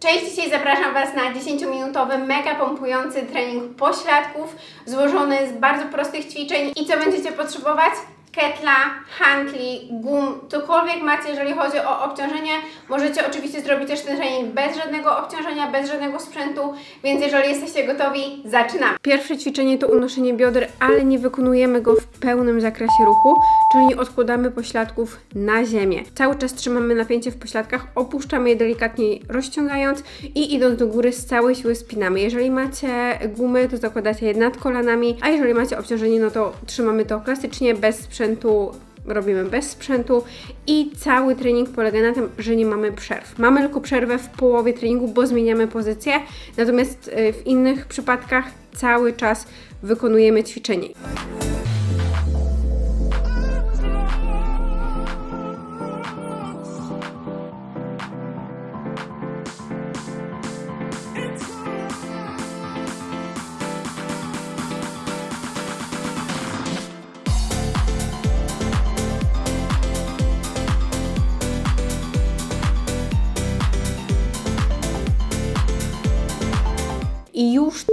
Cześć, dzisiaj zapraszam Was na 10-minutowy, mega pompujący trening pośladków, złożony z bardzo prostych ćwiczeń. I co będziecie potrzebować? Ketla, hankli, gum, cokolwiek macie, jeżeli chodzi o obciążenie. Możecie oczywiście zrobić też ten trening bez żadnego obciążenia, bez żadnego sprzętu, więc jeżeli jesteście gotowi, zaczynamy. Pierwsze ćwiczenie to unoszenie bioder, ale nie wykonujemy go w pełnym zakresie ruchu, czyli odkładamy pośladków na ziemię. Cały czas trzymamy napięcie w pośladkach, opuszczamy je delikatnie rozciągając i idąc do góry z całej siły spinamy. Jeżeli macie gumy, to zakładacie je nad kolanami, a jeżeli macie obciążenie, no to trzymamy to klasycznie, bez sprzętu, robimy bez sprzętu i cały trening polega na tym, że nie mamy przerw. Mamy tylko przerwę w połowie treningu, bo zmieniamy pozycję, natomiast y, w innych przypadkach cały czas wykonujemy ćwiczenie.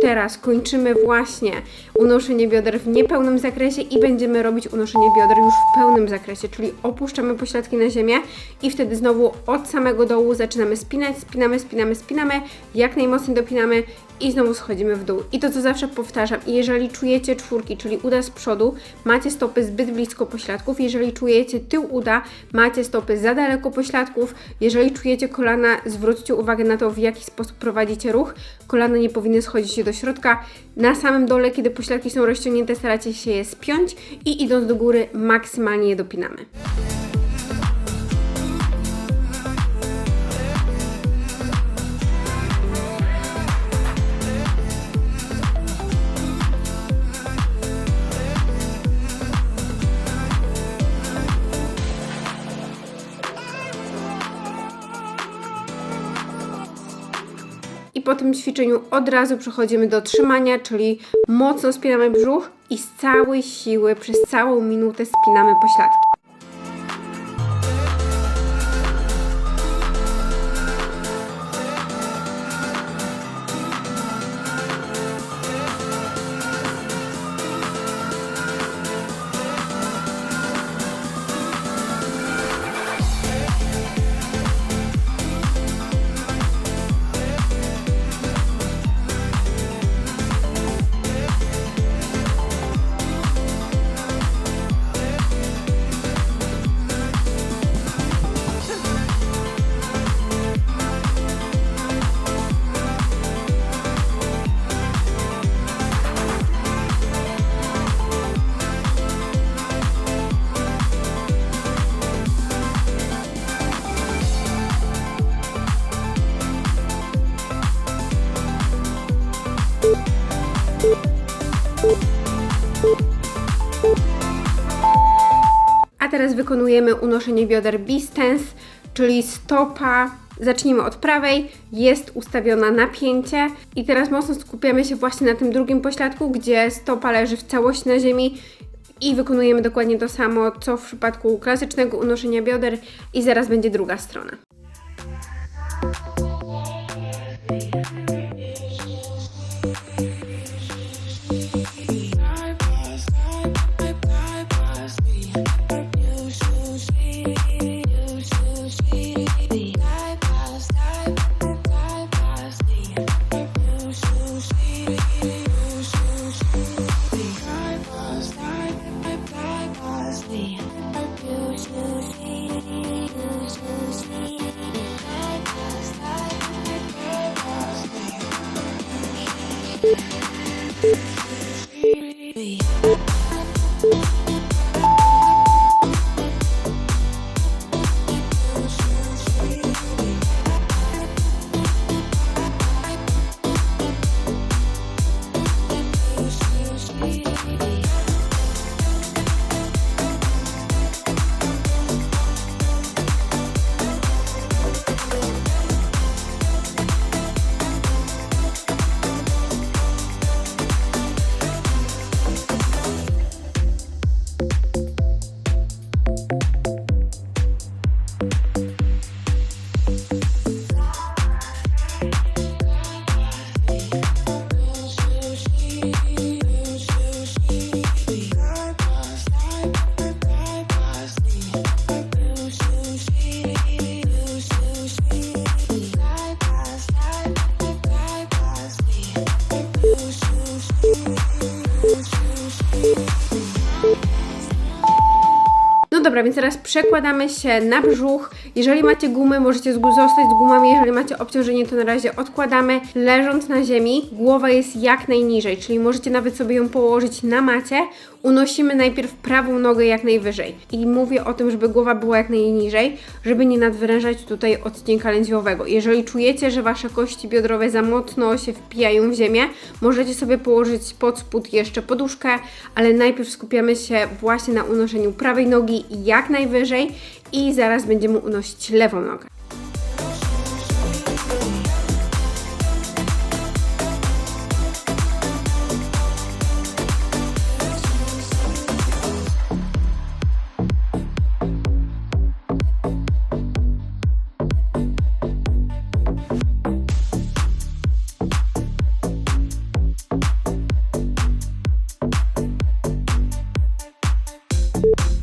Teraz kończymy właśnie unoszenie bioder w niepełnym zakresie i będziemy robić unoszenie bioder już w pełnym zakresie, czyli opuszczamy pośladki na ziemię i wtedy znowu od samego dołu zaczynamy spinać, spinamy, spinamy, spinamy, jak najmocniej dopinamy i znowu schodzimy w dół. I to, co zawsze powtarzam, jeżeli czujecie czwórki, czyli uda z przodu, macie stopy zbyt blisko pośladków, jeżeli czujecie tył uda, macie stopy za daleko pośladków, jeżeli czujecie kolana, zwróćcie uwagę na to, w jaki sposób prowadzicie ruch. Kolana nie powinny schodzić się do środka. Na samym dole, kiedy pośladki są rozciągnięte, staracie się je spiąć i idąc do góry, maksymalnie je dopinamy. Po tym ćwiczeniu od razu przechodzimy do trzymania, czyli mocno spinamy brzuch i z całej siły przez całą minutę spinamy pośladki. A teraz wykonujemy unoszenie bioder B-stance, czyli stopa. Zacznijmy od prawej, jest ustawiona napięcie i teraz mocno skupiamy się właśnie na tym drugim pośladku, gdzie stopa leży w całości na ziemi i wykonujemy dokładnie to samo, co w przypadku klasycznego unoszenia bioder i zaraz będzie druga strona. Dobra, więc teraz przekładamy się na brzuch. Jeżeli macie gumy, możecie zostać z gumami. Jeżeli macie obciążenie, to na razie odkładamy. Leżąc na ziemi, głowa jest jak najniżej, czyli możecie nawet sobie ją położyć na macie. Unosimy najpierw prawą nogę jak najwyżej. I mówię o tym, żeby głowa była jak najniżej, żeby nie nadwyrężać tutaj odcinka lędźwiowego. Jeżeli czujecie, że wasze kości biodrowe za mocno się wpijają w ziemię, możecie sobie położyć pod spód jeszcze poduszkę, ale najpierw skupiamy się właśnie na unoszeniu prawej nogi jak najwyżej i zaraz będziemy unosić lewą nogę. A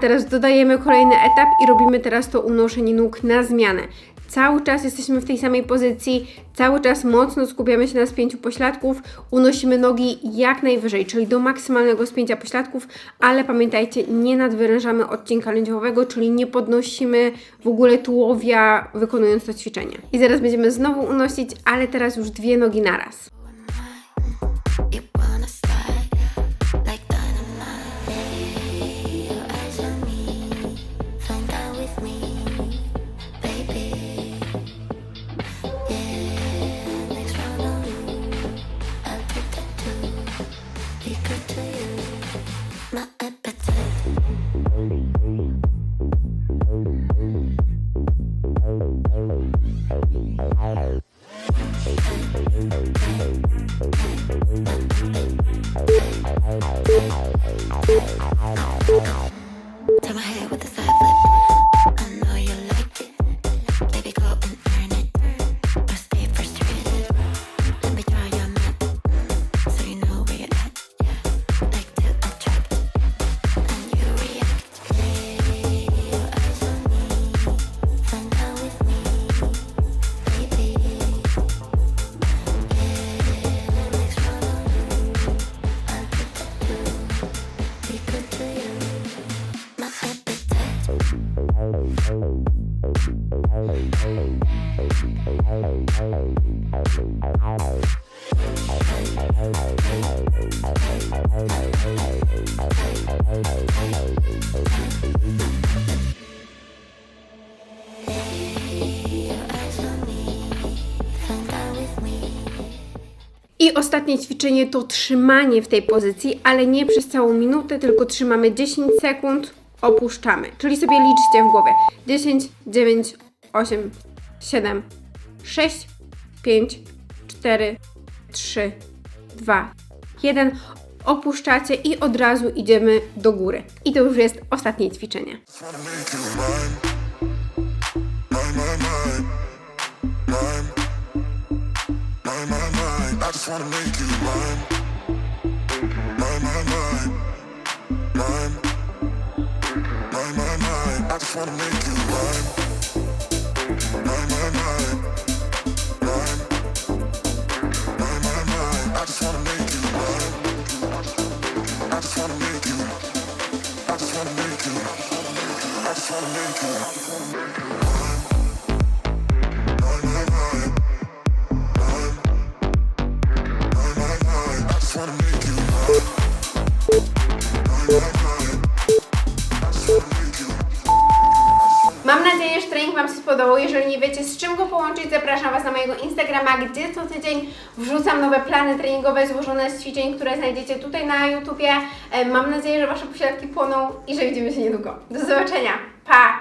teraz dodajemy kolejny etap i robimy teraz to unoszenie nóg na zmianę. Cały czas jesteśmy w tej samej pozycji, cały czas mocno skupiamy się na spięciu pośladków, unosimy nogi jak najwyżej, czyli do maksymalnego spięcia pośladków, ale pamiętajcie, nie nadwyrężamy odcinka lędźwiowego, czyli nie podnosimy w ogóle tułowia wykonując to ćwiczenie. I zaraz będziemy znowu unosić, ale teraz już dwie nogi naraz. Turn my head with a side I ostatnie ćwiczenie to trzymanie w tej pozycji, ale nie przez całą minutę, tylko trzymamy 10 sekund, opuszczamy. Czyli sobie liczcie w głowie. 10, 9, 8, 7, 6, 5, 4, 3, 2, 1. Opuszczacie i od razu idziemy do góry. I to już jest ostatnie ćwiczenie. I just wanna make you. Mine, mine, mine. Mine. I just wanna make you Jeżeli nie wiecie z czym go połączyć, zapraszam Was na mojego Instagrama, gdzie co tydzień wrzucam nowe plany treningowe złożone z ćwiczeń, które znajdziecie tutaj na YouTubie. E, Mam nadzieję, że Wasze posiadki płoną i że widzimy się niedługo. Do zobaczenia. Pa!